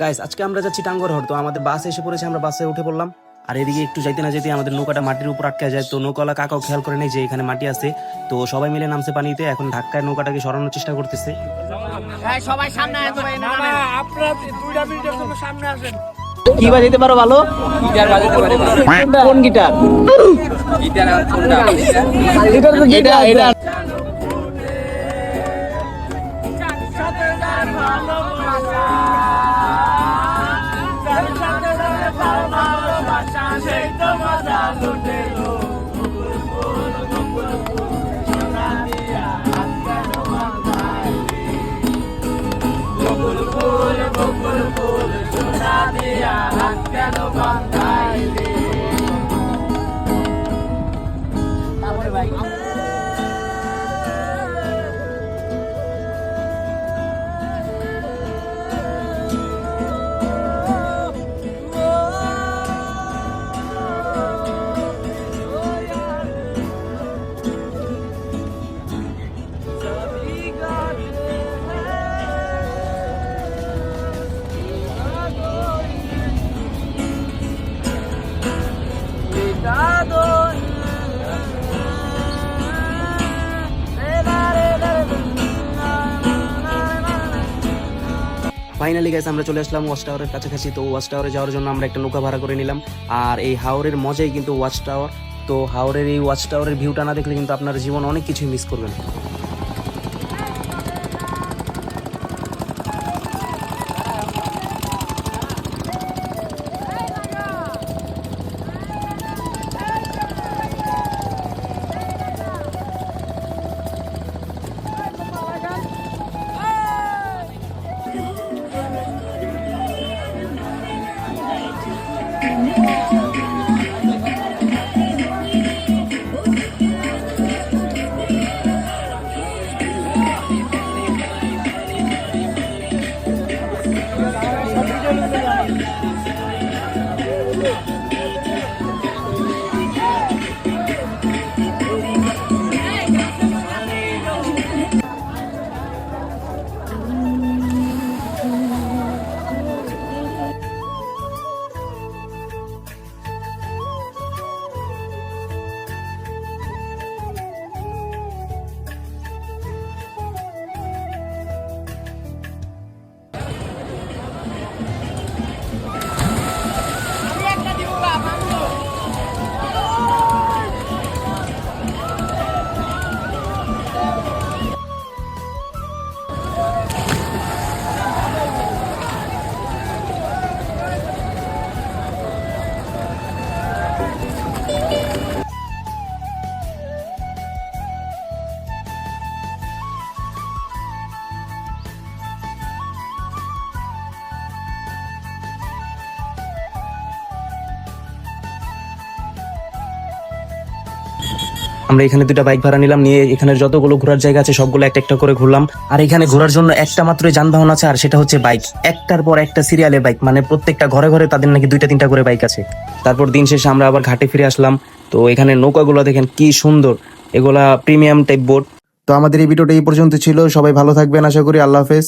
Guys আজকে আমরা যাচ্ছি টাঙ্গর হর তো আমাদের বাস এসে পড়েছে আমরা বাসে উঠে পড়লাম। আর এদিকে একটু যাইতে না যেতে আমাদের নৌকাটা মাটির উপর আটকে যায় তো নৌকাওয়ালা কাকাও খেয়াল করে নেই যে এখানে মাটি আছে। তো সবাই মিলে নামছে পানিতে এখন ধাক্কায় নৌকাটাকে সরানোর চেষ্টা করতেছে। হ্যাঁ সবাই সামনে আসেন সবাই এনে নামেন। আপনারা দুইটা মিনিটের জন্য সামনে আসেন। কি বাজাইতে পারো ভালো কোন গিটার? এটা এটা ফাইনালি গাইস আমরা চলে আসলাম ওয়াচ টাওয়ারের কাছাকাছি। তো ওয়াচ টাওয়ারে যাওয়ার জন্য আমরা একটা নৌকা ভাড়া করে নিলাম। আর এই হাওরের মজাই কিন্তু ওয়াচ টাওয়ার তো হাওরের এই ওয়াচ টাওয়ারের ভিউটা না দেখলে কিন্তু আপনার জীবন অনেক কিছুই মিস করবেন আমরা এখানে দুটা বাইক ভাড়া নিলাম, নিয়ে এখানে যতগুলো ঘোরার জায়গা আছে সবগুলো একটা একটা করে ঘুরলাম। আর এখানে ঘোরার জন্য একটা মাত্রই যানবাহন আছে, আর সেটা হচ্ছে বাইক। একটার পর একটা সিরিয়ালে বাইক মানে প্রত্যেকটা ঘরে ঘরে তাদের নাকি দুইটা তিনটা করে বাইক আছে। তারপর দিন শেষে আমরা আবার ঘাটে ফিরে আসলাম। তো এখানে নৌকাগুলো দেখেন কি সুন্দর, এগুলা প্রিমিয়াম টাইপ বোট তো আমাদের এই ভিডিওটা এই পর্যন্ত ছিল, সবাই ভালো থাকবেন, আশা করি। আল্লাহ হাফেজ।